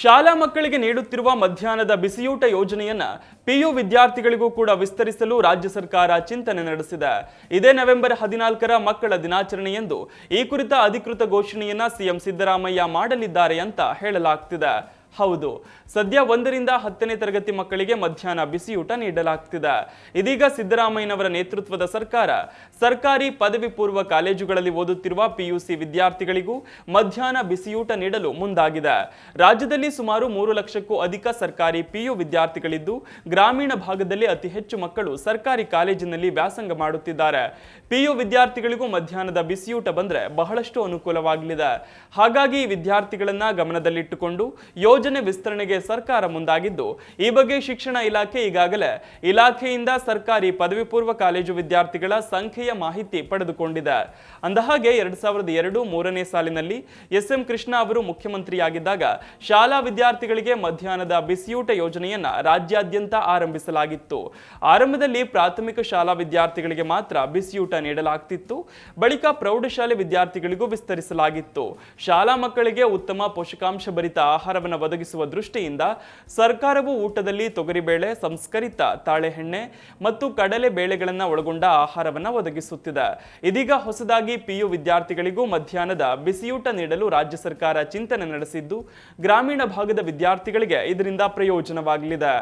ಶಾಲಾ ಮಕ್ಕಳಿಗೆ ನೀಡುತ್ತಿರುವ ಮಧ್ಯಾಹ್ನದ ಬಿಸಿಯೂಟ ಯೋಜನೆಯನ್ನು ಪಿಯು ವಿದ್ಯಾರ್ಥಿಗಳಿಗೂ ಕೂಡ ವಿಸ್ತರಿಸಲು ರಾಜ್ಯ ಸರ್ಕಾರ ಚಿಂತನೆ ನಡೆಸಿದೆ. ಇದೇ ನವೆಂಬರ್ ಹದಿನಾಲ್ಕರ ಮಕ್ಕಳ ದಿನಾಚರಣೆಯಂದು ಈ ಕುರಿತ ಅಧಿಕೃತ ಘೋಷಣೆಯನ್ನ ಸಿಎಂ ಸಿದ್ದರಾಮಯ್ಯ ಮಾಡಲಿದ್ದಾರೆ ಅಂತ ಹೇಳಲಾಗ್ತಿದೆ. ಹೌದು. ಸದ್ಯ ಒಂದರಿಂದ ಹತ್ತನೇ ತರಗತಿ ಮಕ್ಕಳಿಗೆ ಮಧ್ಯಾಹ್ನ ಬಿಸಿಯೂಟ ನೀಡಲಾಗ್ತಿದೆ. ಇದೀಗ ಸಿದ್ದರಾಮಯ್ಯನವರ ನೇತೃತ್ವದ ಸರ್ಕಾರ. ಸರ್ಕಾರಿ ಪದವಿ ಪೂರ್ವ ಕಾಲೇಜುಗಳಲ್ಲಿ ಓದುತ್ತಿರುವ ಪಿಯುಸಿ ವಿದ್ಯಾರ್ಥಿಗಳಿಗೂ ಮಧ್ಯಾಹ್ನ ಬಿಸಿಯೂಟ ನೀಡಲು ಮುಂದಾಗಿದೆ. ರಾಜ್ಯದಲ್ಲಿ ಸುಮಾರು ಮೂರು ಲಕ್ಷಕ್ಕೂ ಅಧಿಕ ಸರ್ಕಾರಿ ಪಿಯು ವಿದ್ಯಾರ್ಥಿಗಳಿದ್ದು, ಗ್ರಾಮೀಣ ಭಾಗದಲ್ಲಿ ಅತಿ ಹೆಚ್ಚು ಮಕ್ಕಳು ಸರ್ಕಾರಿ ಕಾಲೇಜಿನಲ್ಲಿ ವ್ಯಾಸಂಗ ಮಾಡುತ್ತಿದ್ದಾರೆ. ಪಿಯು ವಿದ್ಯಾರ್ಥಿಗಳಿಗೂ ಮಧ್ಯಾಹ್ನದ ಬಿಸಿಯೂಟ ಬಂದ್ರೆ ಬಹಳಷ್ಟು ಅನುಕೂಲವಾಗಲಿದೆ. ಹಾಗಾಗಿ ವಿದ್ಯಾರ್ಥಿಗಳನ್ನ ಗಮನದಲ್ಲಿಟ್ಟುಕೊಂಡು ಯೋಜನೆ ವಿಸ್ತರಣೆಗೆ ಸರ್ಕಾರ ಮುಂದಾಗಿದ್ದು, ಈ ಬಗ್ಗೆ ಶಿಕ್ಷಣ ಇಲಾಖೆ ಈಗಾಗಲೇ ಇಲಾಖೆಯಿಂದ ಸರ್ಕಾರಿ ಪದವಿ ಪೂರ್ವ ಕಾಲೇಜು ವಿದ್ಯಾರ್ಥಿಗಳ ಸಂಖ್ಯೆಯ ಮಾಹಿತಿ ಪಡೆದುಕೊಂಡಿದೆ. ಅಂದಹಾಗೆ, ಎರಡ್ ಸಾವಿರದ ಎರಡು ಮೂರನೇ ಸಾಲಿನಲ್ಲಿ ಎಸ್ ಎಂ ಕೃಷ್ಣ ಅವರು ಮುಖ್ಯಮಂತ್ರಿಯಾಗಿದ್ದಾಗ ಶಾಲಾ ವಿದ್ಯಾರ್ಥಿಗಳಿಗೆ ಮಧ್ಯಾಹ್ನದ ಬಿಸಿಯೂಟ ಯೋಜನೆಯನ್ನ ರಾಜ್ಯಾದ್ಯಂತ ಆರಂಭಿಸಲಾಗಿತ್ತು. ಆರಂಭದಲ್ಲಿ ಪ್ರಾಥಮಿಕ ಶಾಲಾ ವಿದ್ಯಾರ್ಥಿಗಳಿಗೆ ಮಾತ್ರ ಬಿಸಿಯೂಟ ನೀಡಲಾಗ್ತಿತ್ತು. ಬಳಿಕ ಪ್ರೌಢಶಾಲೆ ವಿದ್ಯಾರ್ಥಿಗಳಿಗೂ ವಿಸ್ತರಿಸಲಾಗಿತ್ತು. ಶಾಲಾ ಮಕ್ಕಳಿಗೆ ಉತ್ತಮ ಪೋಷಕಾಂಶ ಭರಿತ ಆಹಾರವನ್ನು ಒದಗಿಸುವ ದೃಷ್ಟಿಯಿಂದ ಸರ್ಕಾರವು ಊಟದಲ್ಲಿ ತೊಗರಿಬೇಳೆ, ಸಂಸ್ಕರಿತ ತಾಳೆಹಣ್ಣೆ ಮತ್ತು ಕಡಲೆ ಬೇಳೆಗಳನ್ನು ಒಳಗೊಂಡ ಆಹಾರವನ್ನು ಒದಗಿಸುತ್ತಿದೆ. ಇದೀಗ ಹೊಸದಾಗಿ ಪಿಯು ವಿದ್ಯಾರ್ಥಿಗಳಿಗೂ ಮಧ್ಯಾಹ್ನದ ಬಿಸಿಯೂಟ ನೀಡಲು ರಾಜ್ಯ ಸರ್ಕಾರ ಚಿಂತನೆ ನಡೆಸಿದ್ದು, ಗ್ರಾಮೀಣ ಭಾಗದ ವಿದ್ಯಾರ್ಥಿಗಳಿಗೆ ಇದರಿಂದ ಪ್ರಯೋಜನವಾಗಲಿದೆ.